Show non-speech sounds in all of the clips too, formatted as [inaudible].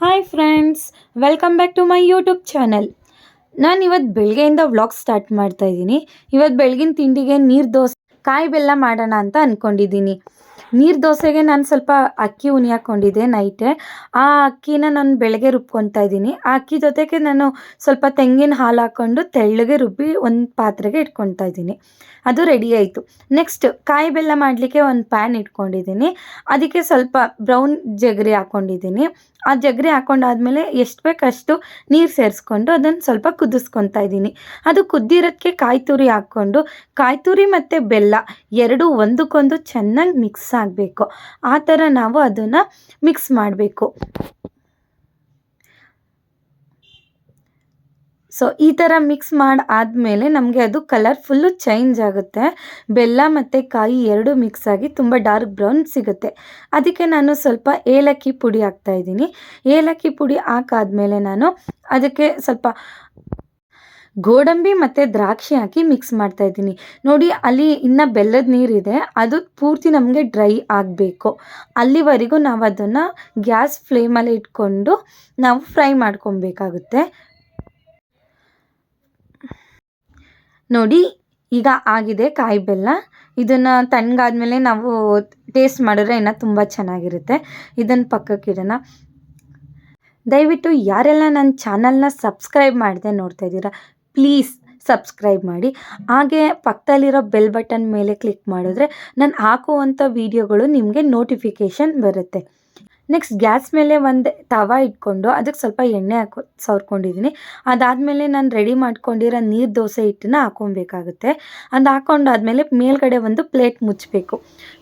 Hi friends welcome back to my YouTube channel ನಾನು ಇವತ್ತು ಬೆಳಗ್ಗೆಯಿಂದ ವ್ಲಾಗ್ ಸ್ಟಾರ್ಟ್ ಮಾಡ್ತಾ ಇದ್ದೀನಿ. ಇವತ್ತು ಬೆಳಗಿನ ತಿಂಡಿಗೆ ನೀರು ದೋಸೆ, ಕಾಯಿ ಬೆಲ್ಲ ಮಾಡೋಣ ಅಂತ ಅಂದ್ಕೊಂಡಿದ್ದೀನಿ ನೀರು ದೋಸೆಗೆ ನಾನು ಸ್ವಲ್ಪ ಅಕ್ಕಿ ಉನಿ ಹಾಕ್ಕೊಂಡಿದ್ದೆ ನೈಟೆ. ಆ ಅಕ್ಕಿನ ನಾನು ಬೆಳಗ್ಗೆ ರುಬ್ಕೊತಾ ಇದ್ದೀನಿ. ಆ ಅಕ್ಕಿ ಜೊತೆಗೆ ನಾನು ಸ್ವಲ್ಪ ತೆಂಗಿನ ಹಾಲು ಹಾಕ್ಕೊಂಡು ತೆಳ್ಳಗೆ ರುಬ್ಬಿ ಒಂದು ಪಾತ್ರೆಗೆ ಇಟ್ಕೊತಾ ಇದ್ದೀನಿ. ಅದು ರೆಡಿ ಆಯಿತು. ನೆಕ್ಸ್ಟ್ ಕಾಯಿ ಬೆಲ್ಲ ಮಾಡಲಿಕ್ಕೆ ಒಂದು ಪ್ಯಾನ್ ಇಟ್ಕೊಂಡಿದ್ದೀನಿ. ಅದಕ್ಕೆ ಸ್ವಲ್ಪ ಬ್ರೌನ್ ಜಗರಿ ಹಾಕ್ಕೊಂಡಿದ್ದೀನಿ ಆ ಜಗರಿ ಹಾಕ್ಕೊಂಡಾದ್ಮೇಲೆ ಎಷ್ಟು ಬೇಕಷ್ಟು ನೀರು ಸೇರಿಸ್ಕೊಂಡು ಅದನ್ನು ಸ್ವಲ್ಪ ಕುದಿಸ್ಕೊತಾ ಇದ್ದೀನಿ. ಅದು ಕುದ್ದಿರೋದಕ್ಕೆ ಕಾಯಿ ತುರಿ ಹಾಕ್ಕೊಂಡು ಕಾಯಿ ತುರಿ ಮತ್ತು ಬೆಲ್ಲ ಎರಡು ಒಂದಕ್ಕೊಂದು ಚೆನ್ನಾಗಿ ಮಿಕ್ಸ್ ಆಗಬೇಕು. ಆ ಥರ ನಾವು ಅದನ್ನು ಮಿಕ್ಸ್ ಮಾಡಬೇಕು. ಸೊ ಈ ಥರ ಮಿಕ್ಸ್ ಮಾಡಿ ಆದಮೇಲೆ ನಮಗೆ ಅದು ಕಲರ್ ಫುಲ್ಲು ಚೇಂಜ್ ಆಗುತ್ತೆ. ಬೆಲ್ಲ ಮತ್ತು ಕಾಯಿ ಎರಡು ಮಿಕ್ಸ್ ಆಗಿ ತುಂಬ ಡಾರ್ಕ್ ಬ್ರೌನ್ ಸಿಗುತ್ತೆ. ಅದಕ್ಕೆ ನಾನು ಸ್ವಲ್ಪ ಏಲಕ್ಕಿ ಪುಡಿ ಹಾಕ್ತಾಯಿದ್ದೀನಿ ಏಲಕ್ಕಿ ಪುಡಿ ಹಾಕಾದ್ಮೇಲೆ ನಾನು ಅದಕ್ಕೆ ಸ್ವಲ್ಪ ಗೋಡಂಬಿ ಮತ್ತು ದ್ರಾಕ್ಷಿ ಹಾಕಿ ಮಿಕ್ಸ್ ಮಾಡ್ತಾ ಇದ್ದೀನಿ. ನೋಡಿ, ಅಲ್ಲಿ ಇನ್ನು ಬೆಲ್ಲದ ನೀರಿದೆ. ಅದು ಪೂರ್ತಿ ನಮಗೆ ಡ್ರೈ ಆಗಬೇಕು. ಅಲ್ಲಿವರೆಗೂ ನಾವು ಅದನ್ನು ಗ್ಯಾಸ್ ಫ್ಲೇಮಲ್ಲಿ ಇಟ್ಕೊಂಡು ನಾವು ಫ್ರೈ ಮಾಡ್ಕೊಬೇಕಾಗುತ್ತೆ. ನೋಡಿ, ಈಗ ಆಗಿದೆ ಕಾಯಿ ಬೆಲ್ಲ. ಇದನ್ನು ತಣ್ಣಗಾದ್ಮೇಲೆ ನಾವು ಟೇಸ್ಟ್ ಮಾಡಿದ್ರೆ ಇನ್ನೂ ತುಂಬ ಚೆನ್ನಾಗಿರುತ್ತೆ. ಇದನ್ನು ಪಕ್ಕಕ್ಕಿಡೋಣ ದಯವಿಟ್ಟು ಯಾರೆಲ್ಲ ನನ್ನ ಚಾನಲ್ನ ಸಬ್ಸ್ಕ್ರೈಬ್ ಮಾಡದೆ ನೋಡ್ತಾ ಇದ್ದೀರಾ ಪ್ಲೀಸ್ ಸಬ್ಸ್ಕ್ರೈಬ್ ಮಾಡಿ. ಹಾಗೆ ಪಕ್ಕದಲ್ಲಿರೋ ಬೆಲ್ ಬಟನ್ ಮೇಲೆ ಕ್ಲಿಕ್ ಮಾಡಿದ್ರೆ ನಾನು ಹಾಕುವಂಥ ವೀಡಿಯೋಗಳು ನಿಮಗೆ ನೋಟಿಫಿಕೇಷನ್ ಬರುತ್ತೆ. ನೆಕ್ಸ್ಟ್ ಗ್ಯಾಸ್ ಮೇಲೆ ಒಂದು ತವ ಇಟ್ಕೊಂಡು ಅದಕ್ಕೆ ಸ್ವಲ್ಪ ಎಣ್ಣೆ ಹಾಕೊ ಸವರ್ಕೊಂಡಿದ್ದೀನಿ ಅದಾದಮೇಲೆ ನಾನು ರೆಡಿ ಮಾಡ್ಕೊಂಡಿರೋ ನೀರು ದೋಸೆ ಹಿಟ್ಟನ್ನ ಹಾಕೊಬೇಕಾಗುತ್ತೆ ಅದು ಹಾಕೊಂಡಾದ್ಮೇಲೆ ಮೇಲ್ಗಡೆ ಒಂದು ಪ್ಲೇಟ್ ಮುಚ್ಚಬೇಕು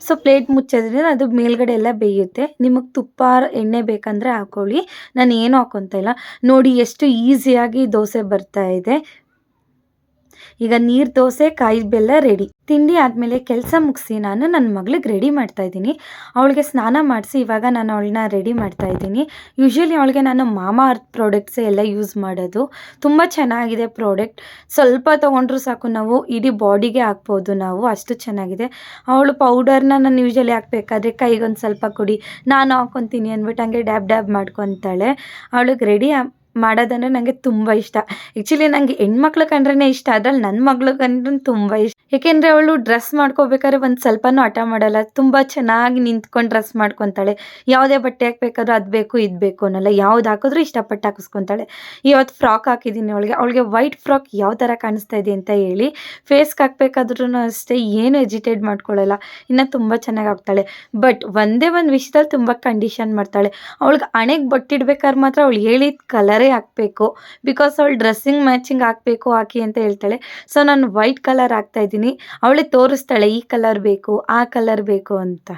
ಸೊ ಪ್ಲೇಟ್ ಮುಚ್ಚೋದ್ರಿಂದ ಅದು ಮೇಲ್ಗಡೆ ಎಲ್ಲ ಬೇಯುತ್ತೆ. ನಿಮಗೆ ತುಪ್ಪ, ಎಣ್ಣೆ ಬೇಕಂದರೆ ಹಾಕೊಳ್ಳಿ. ನಾನು ಏನು ಹಾಕೊತಾ ಇಲ್ಲ. ನೋಡಿ ಎಷ್ಟು ಈಸಿಯಾಗಿ ದೋಸೆ ಬರ್ತಾ ಇದೆ. ಈಗ ನೀರು, ದೋಸೆ, ಕಾಯಿ ಬೆಲ್ಲ ರೆಡಿ ತಿಂಡಿ ಆದಮೇಲೆ ಕೆಲಸ ಮುಗಿಸಿ ನಾನು ನನ್ನ ಮಗಳಿಗೆ ರೆಡಿ ಮಾಡ್ತಾ ಇದ್ದೀನಿ. ಅವಳಿಗೆ ಸ್ನಾನ ಮಾಡಿಸಿ ಇವಾಗ ನಾನು ಅವಳನ್ನ ರೆಡಿ ಮಾಡ್ತಾ ಇದ್ದೀನಿ. ಯೂಶ್ವಲಿ ಅವಳಿಗೆ ನಾನು ಮಾಮಾ ಅರ್ತ್ ಪ್ರಾಡಕ್ಟ್ಸ್ ಎಲ್ಲ ಯೂಸ್ ಮಾಡೋದು. ತುಂಬ ಚೆನ್ನಾಗಿದೆ ಪ್ರಾಡಕ್ಟ್ ಸ್ವಲ್ಪ ತೊಗೊಂಡ್ರು ಸಾಕು ನಾವು, ಇಡೀ ಬಾಡಿಗೆ ಹಾಕ್ಬೋದು ನಾವು, ಅಷ್ಟು ಚೆನ್ನಾಗಿದೆ. ಅವಳು ಪೌಡರ್ನ ನಾನು ಯೂಶ್ವಲಿ ಹಾಕ್ಬೇಕಾದ್ರೆ ಕೈಗೊಂದು ಸ್ವಲ್ಪ ಕೊಡಿ, ನಾನು ಹಾಕ್ಕೊತೀನಿ ಅಂದ್ಬಿಟ್ಟು ಹಂಗೆ ಡ್ಯಾಬ್ ಡ್ಯಾಬ್ ಮಾಡ್ಕೊತಾಳೆ. ಅವಳಿಗೆ ರೆಡಿ ಮಾಡೋದಂದ್ರೆ ನನಗೆ ತುಂಬ ಇಷ್ಟ. ಆ್ಯಕ್ಚುಲಿ ನನಗೆ ಹೆಣ್ಮಕ್ಳು ಕಂಡ್ರೇ ಇಷ್ಟ, ಅದ್ರಲ್ಲಿ ನನ್ನ ಮಗಳು ಕಂಡ್ರೆ ತುಂಬ ಇಷ್ಟ. ಏಕೆಂದರೆ ಅವಳು ಡ್ರೆಸ್ ಮಾಡ್ಕೋಬೇಕಾದ್ರೆ ಒಂದು ಸ್ವಲ್ಪನೂ ಹಠ ಮಾಡಲ್ಲ, ತುಂಬ ಚೆನ್ನಾಗಿ ನಿಂತ್ಕೊಂಡು ಡ್ರೆಸ್ ಮಾಡ್ಕೊತಾಳೆ. ಯಾವುದೇ ಬಟ್ಟೆ ಹಾಕ್ಬೇಕಾದ್ರೂ ಅದು ಬೇಕು, ಇದು ಬೇಕು ಅನ್ನೋಲ್ಲ, ಯಾವ್ದು ಹಾಕಿದ್ರೂ ಇಷ್ಟಪಟ್ಟು ಹಾಕಿಸ್ಕೊತಾಳೆ. ಇವತ್ತು ಫ್ರಾಕ್ ಹಾಕಿದ್ದೀನಿ ಅವಳಿಗೆ. ಅವಳಿಗೆ ವೈಟ್ ಫ್ರಾಕ್ ಯಾವ ಥರ ಕಾಣಿಸ್ತಾ ಇದೆ ಅಂತ ಹೇಳಿ ಫೇಸ್ಗೆ ಹಾಕ್ಬೇಕಾದ್ರೂ ಅಷ್ಟೇ ಏನು ಎಜಿಟೇಟ್ ಮಾಡ್ಕೊಳ್ಳಲ್ಲ. ಇನ್ನು ತುಂಬ ಚೆನ್ನಾಗಿ ಹಾಕ್ತಾಳೆ. ಬಟ್ ಒಂದೇ ಒಂದು ವಿಷಯದಲ್ಲಿ ತುಂಬ ಕಂಡೀಷನ್ ಮಾಡ್ತಾಳೆ. ಅವಳಿಗೆ ಹಣೆಗೆ ಬೊಟ್ಟಿಡ್ಬೇಕಾದ್ರೆ ಮಾತ್ರ ಅವಳು ಹೇಳಿದ ಕಲರೇ ಹಾಕಬೇಕು. ಬಿಕಾಸ್ ಅವಳು ಡ್ರೆಸ್ಸಿಂಗ್ ಮ್ಯಾಚಿಂಗ್ ಹಾಕಬೇಕು ಹಾಕಿ ಅಂತ ಹೇಳ್ತಾಳೆ. ಸೊ ನಾನು ವೈಟ್ ಕಲರ್ ಹಾಕ್ತಾ ಇದ್ದೀನಿ. ಅವಳೇ ತೋರಿಸ್ತಾಳೆ ಈ ಕಲರ್ ಬೇಕು, ಆ ಕಲರ್ ಬೇಕು ಅಂತ.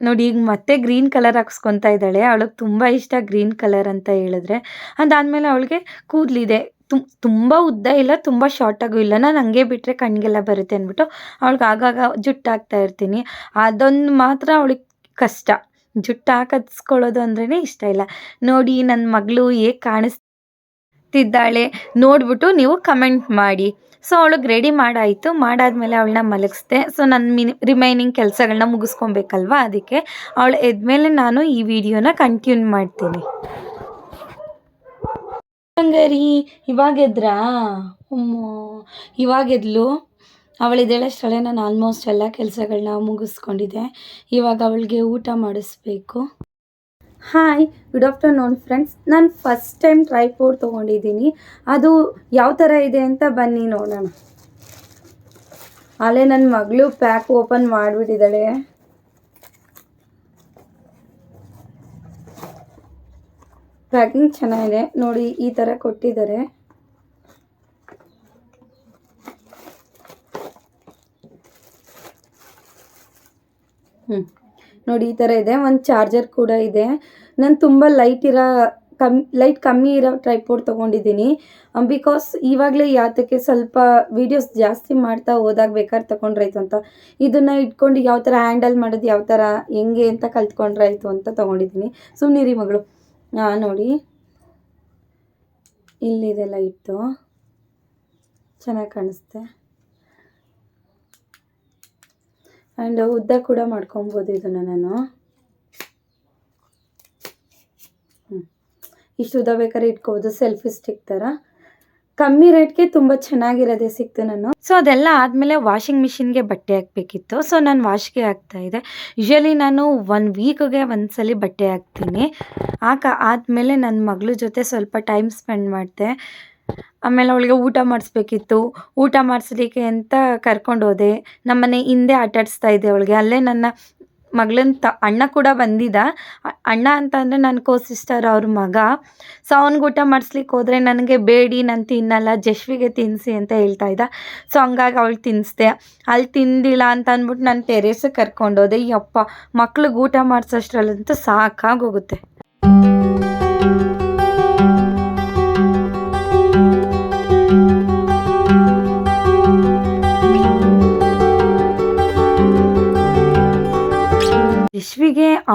ನೋಡಿ, ಈಗ ಮತ್ತೆ ಗ್ರೀನ್ ಕಲರ್ ಹಾಕ್ಸ್ಕೊತಾ ಇದ್ದಾಳೆ. ಅವಳಿಗೆ ತುಂಬ ಇಷ್ಟ ಗ್ರೀನ್ ಕಲರ್ ಅಂತ ಹೇಳಿದ್ರೆ. ಅದಾದಮೇಲೆ ಅವಳಿಗೆ ಕೂದಲಿದೆ. ತುಂ, ತುಂಬ ಉದ್ದ ಇಲ್ಲ, ತುಂಬ ಶಾರ್ಟಾಗೂ ಇಲ್ಲ. ನಾನು ಹಂಗೆ ಬಿಟ್ಟರೆ ಕಣ್ಣಿಗೆಲ್ಲ ಬರುತ್ತೆ ಅಂದ್ಬಿಟ್ಟು ಅವಳಿಗೆ ಆಗಾಗ ಜುಟ್ಟಾಗ್ತಾ ಇರ್ತೀನಿ. ಅದೊಂದು ಮಾತ್ರ ಅವಳಿಗೆ ಕಷ್ಟ. ಜುಟ್ಟು ಹಾಕಿಸ್ಕೊಳ್ಳೋದು ಅಂದ್ರೇ ಇಷ್ಟ ಇಲ್ಲ. ನೋಡಿ ನನ್ನ ಮಗಳು ಹೇಗೆ ಕಾಣಿಸ್ತಿದ್ದಾಳೆ ನೋಡಿಬಿಟ್ಟು ನೀವು ಕಮೆಂಟ್ ಮಾಡಿ. ಸೊ, ಅವಳಿಗೆ ರೆಡಿ ಮಾಡಾಯಿತು. ಮಾಡಾದಮೇಲೆ ಅವಳನ್ನ ಮಲಗಿಸ್ದೆ. ಸೊ ನನ್ನ ಮಿನಿ, ರಿಮೈನಿಂಗ್ ಕೆಲಸಗಳನ್ನ ಮುಗಿಸ್ಕೊಬೇಕಲ್ವ ಅದಕ್ಕೆ. ಅವಳು ಎದ್ಮೇಲೆ ನಾನು ಈ ವಿಡಿಯೋನ ಕಂಟಿನ್ಯೂ ಮಾಡ್ತೀನಿ. ಹಂಗಾರಿ ಇವಾಗ ಎದ್ರಾ ಇವಾಗ ಎದ್ಲು ನಾನು ಆಲ್ಮೋಸ್ಟ್ ಎಲ್ಲ ಕೆಲಸಗಳನ್ನ ಮುಗಿಸ್ಕೊಂಡಿದ್ದೆ. ಇವಾಗ ಅವಳಿಗೆ ಊಟ ಮಾಡಿಸ್ಬೇಕು. ಹಾಯ್ ಗುಡ್ ಆಫ್ಟರ್ನೂನ್ ಫ್ರೆಂಡ್ಸ್ ನಾನು ಫಸ್ಟ್ ಟೈಮ್ ಟ್ರೈಪೋಡ್ ತೊಗೊಂಡಿದ್ದೀನಿ. ಅದು ಯಾವ ಥರ ಇದೆ ಅಂತ ಬನ್ನಿ ನೋಡೋಣ. ಅಲ್ಲೇ ನನ್ನ ಮಗಳು ಪ್ಯಾಕ್ ಓಪನ್ ಮಾಡಿಬಿಟ್ಟಿದ್ದಾಳೆ. ಪ್ಯಾಕಿಂಗ್ ಚೆನ್ನಾಗಿದೆ. ನೋಡಿ, ಈ ಥರ ಕೊಟ್ಟಿದ್ದಾರೆ. ಹ್ಞೂ ನೋಡಿ, ಈ ಥರ ಇದೆ. ಒಂದು ಚಾರ್ಜರ್ ಕೂಡ ಇದೆ. ನಾನು ತುಂಬ ಲೈಟ್ ಇರೋ ಕಮ್ಮಿ ಲೈಟ್ ಕಮ್ಮಿ ಇರೋ ಟ್ರೈಪೋಡ್ ತೊಗೊಂಡಿದ್ದೀನಿ. ಬಿಕಾಸ್ ಇವಾಗಲೇ ಯಾತಕ್ಕೆ ಸ್ವಲ್ಪ ವೀಡಿಯೋಸ್ ಜಾಸ್ತಿ ಮಾಡ್ತಾ ಹೋದಾಗ ಬೇಕಾದ್ರೆ ತೊಗೊಂಡ್ರಾಯ್ತು ಅಂತ. ಇದನ್ನು ಇಟ್ಕೊಂಡು ಯಾವ ಥರ ಹ್ಯಾಂಡಲ್ ಮಾಡೋದು, ಯಾವ ಥರ ಹೆಂಗೆ ಅಂತ ಕಲ್ತ್ಕೊಂಡ್ರಾಯ್ತು ಅಂತ ತೊಗೊಂಡಿದ್ದೀನಿ. ಸುಮ್ಮನಿರಿ ಮಗಳು. ನೋಡಿ. ಇಲ್ಲಿದೆಲ್ಲ ಇತ್ತು ಚೆನ್ನಾಗಿ ಕಾಣಿಸುತ್ತೆ ಆ್ಯಂಡ್ ಉದ್ದ ಕೂಡ ಮಾಡ್ಕೊಬೋದು ಇದನ್ನು ನಾನು. ಇಷ್ಟು ಉದ್ದ ಬೇಕಾದ್ರೆ ಇಟ್ಕೋಬೋದು ಸೆಲ್ಫಿ ಸ್ಟಿಕ್ ಥರ ಕಮ್ಮಿ ರೇಟ್ಗೆ ತುಂಬ ಚೆನ್ನಾಗಿರೋದೆ ಸಿಕ್ತು ನಾನು. ಸೊ ಅದೆಲ್ಲ ಆದಮೇಲೆ ವಾಷಿಂಗ್ ಮಿಷಿನ್ಗೆ ಬಟ್ಟೆ ಹಾಕಬೇಕಿತ್ತು. ಸೊ ನಾನು ವಾಶ್ಗೆ ಹಾಕ್ತಾ ಇದೆ ಯೂಶಲಿ ನಾನು ಒನ್ ವೀಕ್ಗೆ ಒಂದ್ಸಲಿ ಬಟ್ಟೆ ಹಾಕ್ತೀನಿ. ಆಕ ಆದಮೇಲೆ ನನ್ನ ಮಗಳ ಜೊತೆ ಸ್ವಲ್ಪ ಟೈಮ್ ಸ್ಪೆಂಡ್ ಮಾಡಿದೆ. ಆಮೇಲೆ ಅವಳಿಗೆ ಊಟ ಮಾಡಿಸ್ಬೇಕಿತ್ತು. ಊಟ ಮಾಡಿಸ್ಲಿಕ್ಕೆ ಅಂತ ಕರ್ಕೊಂಡು ಹೋದೆ. ನಮ್ಮನೆ ಹಿಂದೆ ಆಟಾಡಿಸ್ತಾ ಇದ್ದೆ ಅವಳಿಗೆ. ಅಲ್ಲೇ ನನ್ನ ಮಗಳನ್ನ ತ, ಅಣ್ಣ ಕೂಡ ಬಂದಿದ್ದ ಅಣ್ಣ ಅಂತ ಅಂದರೆ ನನ್ನ ಕೋ ಸಿಸ್ಟರ್ ಅವ್ರ ಮಗ. ಸೊ ಅವ್ನಿಗೆ ಊಟ ಮಾಡಿಸ್ಲಿಕ್ಕೆ ಹೋದರೆ ನನಗೆ ಬೇಡಿ, ನಾನು ತಿನ್ನಲ್ಲ, ಜಶ್ವಿಗೆ ತಿನ್ನಿಸಿ ಅಂತ ಹೇಳ್ತಾ ಇದ್ದ. ಸೊ ಹಂಗಾಗಿ ಅವಳು ತಿನ್ನಿಸ್ದೆ ಅಲ್ಲಿ ತಿಂದಿಲ್ಲ ಅಂತ ಅಂದ್ಬಿಟ್ಟು ನಾನು ಟೆರೇಸಿಗೆ ಕರ್ಕೊಂಡೋದೆ ಯಪ್ಪ, ಮಕ್ಳಿಗೆ ಊಟ ಮಾಡಿಸೋಷ್ಟ್ರಲ್ಲಂತೂ ಸಾಕಾಗೋಗುತ್ತೆ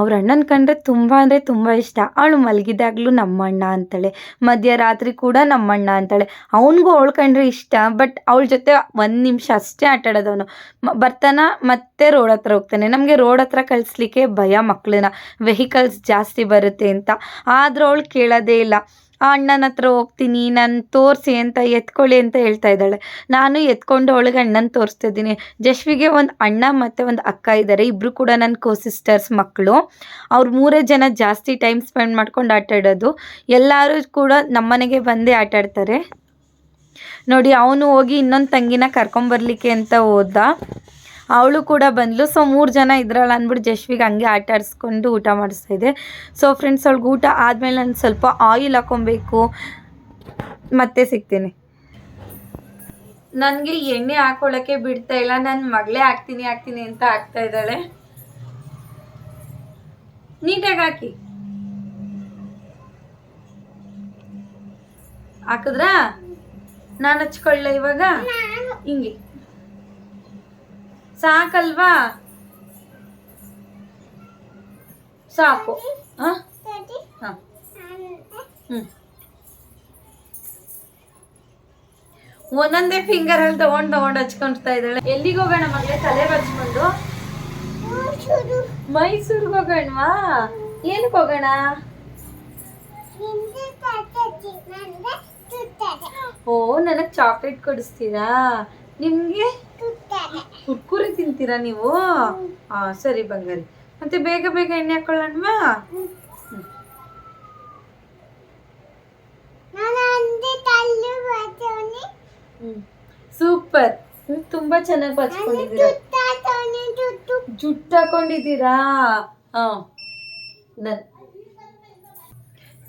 ಅವ್ರ ಅಣ್ಣನ ಕಂಡ್ರೆ ತುಂಬ ಅಂದರೆ ತುಂಬ ಇಷ್ಟ. ಅವಳು ಮಲಗಿದಾಗಲೂ ನಮ್ಮಣ್ಣ ಅಂತಾಳೆ. ಮಧ್ಯರಾತ್ರಿ ಕೂಡ ನಮ್ಮಣ್ಣ ಅಂತಾಳೆ. ಅವನಿಗೂ ಅವಳು ಕಂಡ್ರೆ ಇಷ್ಟ, ಬಟ್ ಅವಳ ಜೊತೆ ಒಂದು ನಿಮಿಷ ಅಷ್ಟೇ ಆಟ ಆಡೋದವನು. ಬರ್ತಾನ ಮತ್ತೆ ರೋಡ್ ಹತ್ರ ಹೋಗ್ತಾನೆ. ನಮಗೆ ರೋಡ್ ಹತ್ರ ಕಳಿಸ್ಲಿಕ್ಕೆ ಭಯ ಮಕ್ಕಳನ್ನ ವೆಹಿಕಲ್ಸ್ ಜಾಸ್ತಿ ಬರುತ್ತೆ ಅಂತ. ಆದರೂ ಅವಳು ಕೇಳೋದೇ ಇಲ್ಲ. ಆ ಅಣ್ಣನ ಹತ್ರ ಹೋಗ್ತೀನಿ, ನಾನು ತೋರಿಸಿ ಅಂತ ಎತ್ಕೊಳ್ಳಿ ಅಂತ ಹೇಳ್ತಾ ಇದ್ದಾಳೆ. ನಾನು ಎತ್ಕೊಂಡು ಅವಳಿಗೆ ಅಣ್ಣನ ತೋರಿಸ್ತಾ ಇದ್ದೀನಿ. ಜಶ್ವಿಗೆ ಒಂದು ಅಣ್ಣ ಮತ್ತು ಒಂದು ಅಕ್ಕ ಇದ್ದಾರೆ ಇಬ್ಬರು ಕೂಡ ನನ್ನ ಕೋ ಸಿಸ್ಟರ್ಸ್ ಮಕ್ಕಳು. ಅವ್ರು ಮೂರೇ ಜನ ಜಾಸ್ತಿ ಟೈಮ್ ಸ್ಪೆಂಡ್ ಮಾಡ್ಕೊಂಡು ಆಟ ಆಡೋದು. ಎಲ್ಲರೂ ಕೂಡ ನಮ್ಮನೆಗೆ ಬಂದೇ ಆಟ ಆಡ್ತಾರೆ. ನೋಡಿ, ಅವನು ಹೋಗಿ ಇನ್ನೊಂದು ತಂಗಿನ ಕರ್ಕೊಂಬರ್ಲಿಕ್ಕೆ ಅಂತ ಹೋದ. ಅವಳು ಕೂಡ ಬಂದ್ಲು. ಸೊ ಮೂರು ಜನ ಇದ್ರಲ್ಲ ಅಂದ್ಬಿಟ್ಟು ಜಶ್ವಿಗೆ ಹಂಗೆ ಆಟ ಆಡಿಸ್ಕೊಂಡು ಊಟ ಮಾಡಿಸ್ತಾ ಇದೆ. ಸೊ ಫ್ರೆಂಡ್ಸ್ ಅವ್ಳಿಗೆ ಊಟ ಆದಮೇಲೆ ನಾನು ಸ್ವಲ್ಪ ಆಯಿಲ್ ಹಾಕೊಬೇಕು ಮತ್ತೆ ಸಿಗ್ತೀನಿ. ನನಗೆ ಎಣ್ಣೆ ಹಾಕೊಳ್ಳೋಕ್ಕೆ ಬಿಡ್ತಾ ಇಲ್ಲ. ನನ್ನ ಮಗಳೇ ಹಾಕ್ತೀನಿ ಹಾಕ್ತೀನಿ ಅಂತ ಹಾಕ್ತಾ ಇದ್ದಾಳೆ. ನೀಟಾಗಿ ಹಾಕಿ. ಹಾಕಿದ್ರಾ? ನಾನು ಹಚ್ಕೊಳ್ಳ ಇವಾಗ? ಹಿಂಗೆ. ಸಾಕಲ್ವಾ? ಸಾಕು. ಹಾಂ? ಹಾಂ. ಒಂದೊಂದೇ ಫಿಂಗರ್ ಅಲ್ಲಿ ತಗೊಂಡ್ ತಗೊಂಡ್ ಹಚ್ಕೊಂಡ್ತಾ ಇದ್ದಾಳೆ. ಎಲ್ಲಿಗೆ ಹೋಗೋಣ ಮಗಳೇ ತಲೆ ಬಚ್ಕೊಂಡು ಮೈಸೂರಿಗೆ ಹೋಗೋಣವಾ? ಏನಕ್ಕೆ ಹೋಗೋಣ? ಓ, ನನಗೆ ಚಾಕ್ಲೇಟ್ ಕೊಡಿಸ್ತೀರಾ? ನಿಮ್ಗೆ? ಕುರ್ಕುರಿ ತಿಂತೀರಾ ನೀವು? ಹಾ ಸರಿ ಬಂಗಾರಿ. ಮತ್ತೆ ಬೇಗ ಬೇಗ ಎಣ್ಣೆ ಹಾಕೊಳ್ಳೋಣವಾ? ಸೂಪರ್. ತುಂಬಾ ಚೆನ್ನಾಗಿ ಬಚ್ಕೊಂಡಿದ್ದೀರಾ? ಜುಟ್ಟು ಹಾಕೊಂಡಿದ್ದೀರಾ? ಹಾ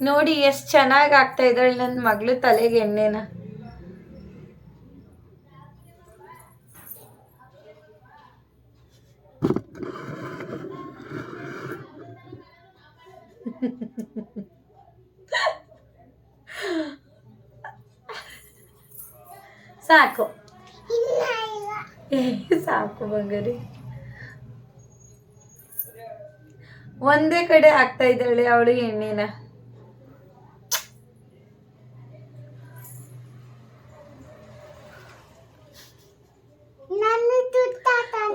ನೋಡಿ ಎಷ್ಟು ಚೆನ್ನಾಗಿ ಆಗ್ತಾ ಇದ್ದಾಳೆ ನನ್ನ ಮಗಳು ತಲೆಗೆ ಎಣ್ಣೆನ. [laughs] ಸಾಕು. ಸಾಕು ಬಂಗಾರಿ ಒಂದೇ ಕಡೆ ಹಾಕ್ತಾ ಇದ್ದಾಳೆ ಅವಳು ಎಣ್ಣೆನ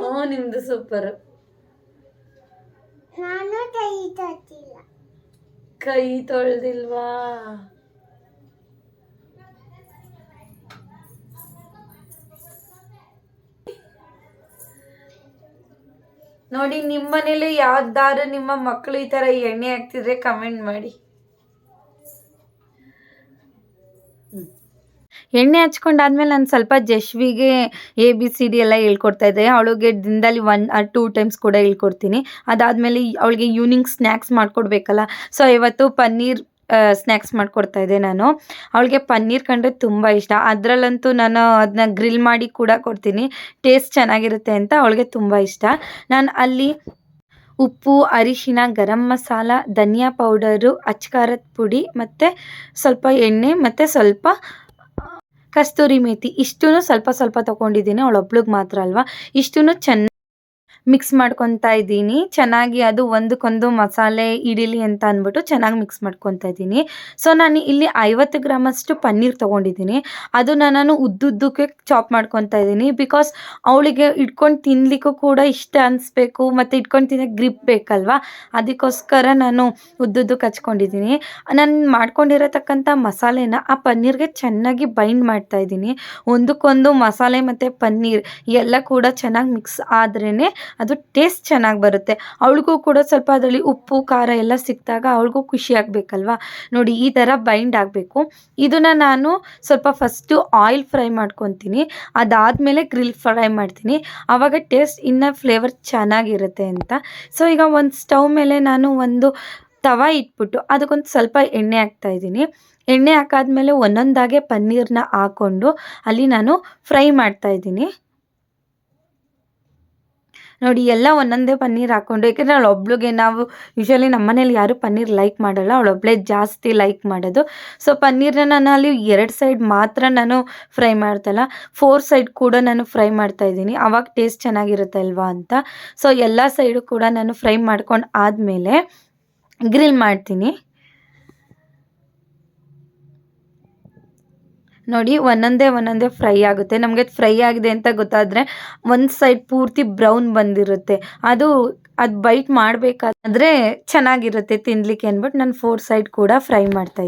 ಓ ನಿಮ್ದು ಸೂಪರ್ ನಾನು ಕೈ ತೊಳ್ದಿಲ್ವಾ? ನೋಡಿ ನಿಮ್ಮ ಮನೇಲಿ ಯಾವ್ದಾರು ನಿಮ್ಮ ಮಕ್ಕಳು ಈ ತರ ಎಣ್ಣೆ ಹಾಕ್ತಿದ್ರೆ ಕಮೆಂಟ್ ಮಾಡಿ. ಎಣ್ಣೆ ಹಚ್ಕೊಂಡಾದ್ಮೇಲೆ ನಾನು ಸ್ವಲ್ಪ ಜಶ್ವಿಗೆ ಎ ಬಿ ಸಿ ಡಿ ಎಲ್ಲ ಹೇಳ್ಕೊಡ್ತಾ ಇದ್ದೆ. ಅವಳಿಗೆ ದಿನದಲ್ಲಿ ಒನ್ ಆರ್ ಟೂ ಟೈಮ್ಸ್ ಕೂಡ ಹೇಳ್ಕೊಡ್ತೀನಿ. ಅದಾದಮೇಲೆ ಅವಳಿಗೆ ಈವ್ನಿಂಗ್ ಸ್ನ್ಯಾಕ್ಸ್ ಮಾಡಿಕೊಡ್ಬೇಕಲ್ಲ. ಸೊ ಇವತ್ತು ಪನ್ನೀರ್ ಸ್ನ್ಯಾಕ್ಸ್ ಮಾಡಿಕೊಡ್ತಾ ಇದ್ದೆ ನಾನು. ಅವಳಿಗೆ ಪನ್ನೀರ್ ಕಂಡ್ರೆ ತುಂಬ ಇಷ್ಟ. ಅದರಲ್ಲಂತೂ ನಾನು ಅದನ್ನ ಗ್ರಿಲ್ ಮಾಡಿ ಕೂಡ ಕೊಡ್ತೀನಿ. ಟೇಸ್ಟ್ ಚೆನ್ನಾಗಿರುತ್ತೆ ಅಂತ ಅವಳಿಗೆ ತುಂಬ ಇಷ್ಟ. ನಾನು ಅಲ್ಲಿ ಉಪ್ಪು, ಅರಿಶಿನ, ಗರಂ ಮಸಾಲ, ಧನಿಯಾ ಪೌಡರು ಅಚ್ಕಾರದ ಪುಡಿ ಮತ್ತು ಸ್ವಲ್ಪ ಎಣ್ಣೆ ಮತ್ತು ಸ್ವಲ್ಪ ಕಸ್ತೂರಿ ಮೇಥಿ ಇಷ್ಟೂ ಸ್ವಲ್ಪ ಸ್ವಲ್ಪ ತೊಗೊಂಡಿದ್ದೀನಿ. ಅವಳೊಬ್ಳಿಗೆ ಮಾತ್ರ ಅಲ್ವಾ? ಇಷ್ಟೂ ಚೆನ್ನ ಮಿಕ್ಸ್ ಮಾಡ್ಕೊತಾ ಇದ್ದೀನಿ. ಚೆನ್ನಾಗಿ ಅದು ಒಂದಕ್ಕೊಂದು ಮಸಾಲೆ, ಇಡೀಲಿ ಅಂತ ಅಂದ್ಬಿಟ್ಟು ಚೆನ್ನಾಗಿ ಮಿಕ್ಸ್ ಮಾಡ್ಕೊತಾ ಇದ್ದೀನಿ. ಸೊ ನಾನು ಇಲ್ಲಿ ಐವತ್ತು ಗ್ರಾಮಷ್ಟು ಪನ್ನೀರ್ ತೊಗೊಂಡಿದ್ದೀನಿ. ಅದನ್ನು ನಾನು ಉದ್ದುದ್ದಕ್ಕೆ ಚಾಪ್ ಮಾಡ್ಕೊತಾ ಇದ್ದೀನಿ. ಬಿಕಾಸ್ ಅವಳಿಗೆ ಇಟ್ಕೊಂಡು ತಿನ್ನಲಿಕ್ಕೂ ಕೂಡ ಇಷ್ಟ ಅನಿಸ್ಬೇಕು. ಮತ್ತು ಇಟ್ಕೊಂಡು ತಿನ್ನೋಕ್ಕೆ ಗ್ರಿಪ್ ಬೇಕಲ್ವಾ? ಅದಕ್ಕೋಸ್ಕರ ನಾನು ಉದ್ದುದ್ದಕ್ಕೆ ಹಚ್ಕೊಂಡಿದ್ದೀನಿ ನಾನು ಮಾಡ್ಕೊಂಡಿರತಕ್ಕಂಥ ಮಸಾಲೆನ ಆ ಪನ್ನೀರ್ಗೆ ಚೆನ್ನಾಗಿ ಬೈಂಡ್ ಮಾಡ್ತಾ ಇದ್ದೀನಿ. ಒಂದಕ್ಕೊಂದು ಮಸಾಲೆ ಮತ್ತು ಪನ್ನೀರ್ ಎಲ್ಲ ಕೂಡ ಚೆನ್ನಾಗಿ ಮಿಕ್ಸ್ ಆದ್ರೇ ಅದು ಟೇಸ್ಟ್ ಚೆನ್ನಾಗಿ ಬರುತ್ತೆ. ಅವಳಿಗೂ ಕೂಡ ಸ್ವಲ್ಪ ಅದರಲ್ಲಿ ಉಪ್ಪು, ಖಾರ ಎಲ್ಲ ಸಿಕ್ಕಿದಾಗ ಅವಳಿಗೂ ಖುಷಿ ಆಗಬೇಕಲ್ವಾ? ನೋಡಿ, ಈ ಥರ ಬೈಂಡ್ ಆಗಬೇಕು. ಇದನ್ನು ನಾನು ಸ್ವಲ್ಪ ಫಸ್ಟು ಆಯಿಲ್ ಫ್ರೈ ಮಾಡ್ಕೊತೀನಿ. ಅದಾದಮೇಲೆ ಗ್ರಿಲ್ ಫ್ರೈ ಮಾಡ್ತೀನಿ. ಆವಾಗ ಟೇಸ್ಟ್ ಇನ್ನೂ ಫ್ಲೇವರ್ ಚೆನ್ನಾಗಿರುತ್ತೆ ಅಂತ. ಸೊ ಈಗ ಒಂದು ಸ್ಟವ್ ಮೇಲೆ ನಾನು ಒಂದು ತವ ಇಟ್ಬಿಟ್ಟು ಅದಕ್ಕೊಂದು ಸ್ವಲ್ಪ ಎಣ್ಣೆ ಹಾಕ್ತಾ ಇದ್ದೀನಿ. ಎಣ್ಣೆ ಹಾಕಾದ್ಮೇಲೆ ಒಂದೊಂದಾಗೆ ಪನ್ನೀರನ್ನ ಹಾಕ್ಕೊಂಡು ಅಲ್ಲಿ ನಾನು ಫ್ರೈ ಮಾಡ್ತಾ ಇದ್ದೀನಿ. ನೋಡಿ, ಎಲ್ಲ ಒಂದೊಂದೇ ಪನ್ನೀರ್ ಹಾಕೊಂಡು ಯಾಕೆಂದರೆ ಅವಳು ಒಬ್ಳಿಗೆ ನಾವು ಯೂಶ್ವಲಿ ನಮ್ಮ ಮನೇಲಿ ಯಾರೂ ಪನ್ನೀರ್ ಲೈಕ್ ಮಾಡಲ್ಲ ಅವಳೊಬ್ಳೆ ಜಾಸ್ತಿ ಲೈಕ್ ಮಾಡೋದು. ಸೊ ಪನ್ನೀರ್ನ ನಾನು ಅಲ್ಲಿ ಎರಡು ಸೈಡ್ ಮಾತ್ರ ನಾನು ಫ್ರೈ ಮಾಡ್ತಲ್ಲ ಫೋರ್ ಸೈಡ್ ಕೂಡ ನಾನು ಫ್ರೈ ಮಾಡ್ತಾ ಇದ್ದೀನಿ. ಆವಾಗ ಟೇಸ್ಟ್ ಚೆನ್ನಾಗಿರುತ್ತೆ ಅಲ್ವಾ ಅಂತ. ಸೊ ಎಲ್ಲ ಸೈಡು ಕೂಡ ನಾನು ಫ್ರೈ ಮಾಡ್ಕೊಂಡು ಆದಮೇಲೆ ಗ್ರಿಲ್ ಮಾಡ್ತೀನಿ. ನೋಡಿ ಒಂದೊಂದೇ ಒಂದೊಂದೇ ಫ್ರೈ ಆಗುತ್ತೆ. ನಮಗೆ ಫ್ರೈ ಆಗಿದೆ ಅಂತ ಗೊತ್ತಾದರೆ ಒಂದು ಸೈಡ್ ಪೂರ್ತಿ ಬ್ರೌನ್ ಬಂದಿರುತ್ತೆ. ಅದು ಅದು ಬೈಟ್ ಮಾಡಬೇಕಾದ್ರೆ ಚೆನ್ನಾಗಿರುತ್ತೆ ತಿನ್ನಲಿಕ್ಕೆ ಅಂದ್ಬಿಟ್ಟು ನಾನು ಫೋರ್ ಸೈಡ್ ಕೂಡ ಫ್ರೈ ಮಾಡ್ತಾ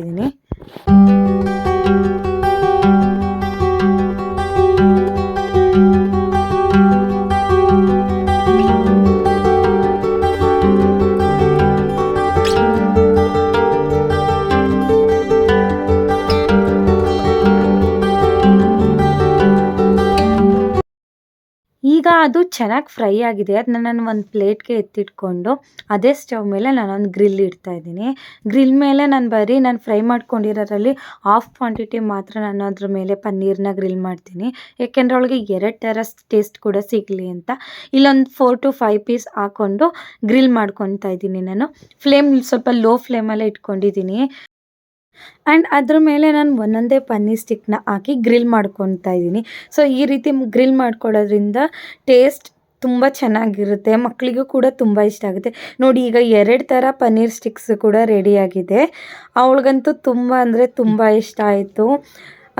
ಚೆನ್ನಾಗಿ ಫ್ರೈ ಆಗಿದೆ. ಅದನ್ನ ನಾನು ಒಂದು ಪ್ಲೇಟ್ಗೆ ಎತ್ತಿಟ್ಕೊಂಡು ಅದೇ ಸ್ಟವ್ ಮೇಲೆ ನಾನೊಂದು ಗ್ರಿಲ್ ಇಡ್ತಾ ಇದ್ದೀನಿ. ಗ್ರಿಲ್ ಮೇಲೆ ನಾನು ಬರೀ ನಾನು ಫ್ರೈ ಮಾಡ್ಕೊಂಡಿರೋದ್ರಲ್ಲಿ ಹಾಫ್ ಕ್ವಾಂಟಿಟಿ ಮಾತ್ರ ನಾನು ಅದ್ರ ಮೇಲೆ ಪನ್ನೀರನ್ನ ಗ್ರಿಲ್ ಮಾಡ್ತೀನಿ. ಏಕೆಂದರೆ ಅವಳಿಗೆ ಎರಡು ಥರ ಟೇಸ್ಟ್ ಕೂಡ ಸಿಗಲಿ ಅಂತ. ಇಲ್ಲೊಂದು ಫೋರ್ ಟು ಫೈವ್ ಪೀಸ್ ಹಾಕ್ಕೊಂಡು ಗ್ರಿಲ್ ಮಾಡ್ಕೊತಾ ಇದ್ದೀನಿ ನಾನು. ಫ್ಲೇಮ್ ಸ್ವಲ್ಪ ಲೋ ಫ್ಲೇಮಲ್ಲೇ ಇಟ್ಕೊಂಡಿದ್ದೀನಿ. ಆ್ಯಂಡ್ ಅದ್ರ ಮೇಲೆ ನಾನು ಒಂದೊಂದೇ ಪನ್ನೀರ್ ಸ್ಟಿಕ್ನ ಹಾಕಿ ಗ್ರಿಲ್ ಮಾಡ್ಕೊತಾ ಇದ್ದೀನಿ. ಸೊ ಈ ರೀತಿ ಗ್ರಿಲ್ ಮಾಡ್ಕೊಳ್ಳೋದ್ರಿಂದ ಟೇಸ್ಟ್ ತುಂಬ ಚೆನ್ನಾಗಿರುತ್ತೆ. ಮಕ್ಕಳಿಗೂ ಕೂಡ ತುಂಬ ಇಷ್ಟ ಆಗುತ್ತೆ. ನೋಡಿ ಈಗ ಎರಡು ಥರ ಪನ್ನೀರ್ ಸ್ಟಿಕ್ಸ್ ಕೂಡ ರೆಡಿಯಾಗಿದೆ ಅವಳಿಗಂತೂ ತುಂಬ ಅಂದರೆ ತುಂಬ ಇಷ್ಟ ಆಯಿತು.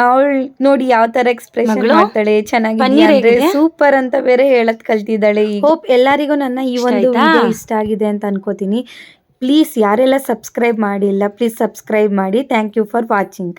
ಅವಳು ನೋಡಿ ಯಾವ ಥರ ಎಕ್ಸ್ಪ್ರೆಷನ್ ಮಾಡ್ತಾಳೆ ಚೆನ್ನಾಗಿ ಪನ್ನೀರ್ ಸೂಪರ್ ಅಂತ ಬೇರೆ ಹೇಳದ್ ಕಲ್ತಿದ್ದಾಳೆ ಹೋಪ್ ಎಲ್ಲರಿಗೂ ನನ್ನ ಈ ಒಂದು ವಿಡಿಯೋ ಇಷ್ಟ ಆಗಿದೆ ಅಂತ ಅನ್ಕೋತೀನಿ. ಪ್ಲೀಸ್ ಯಾರೆಲ್ಲ ಸಬ್ಸ್ಕ್ರೈಬ್ ಮಾಡಿಲ್ಲ ಪ್ಲೀಸ್ ಸಬ್ಸ್ಕ್ರೈಬ್ ಮಾಡಿ. Thank you for watching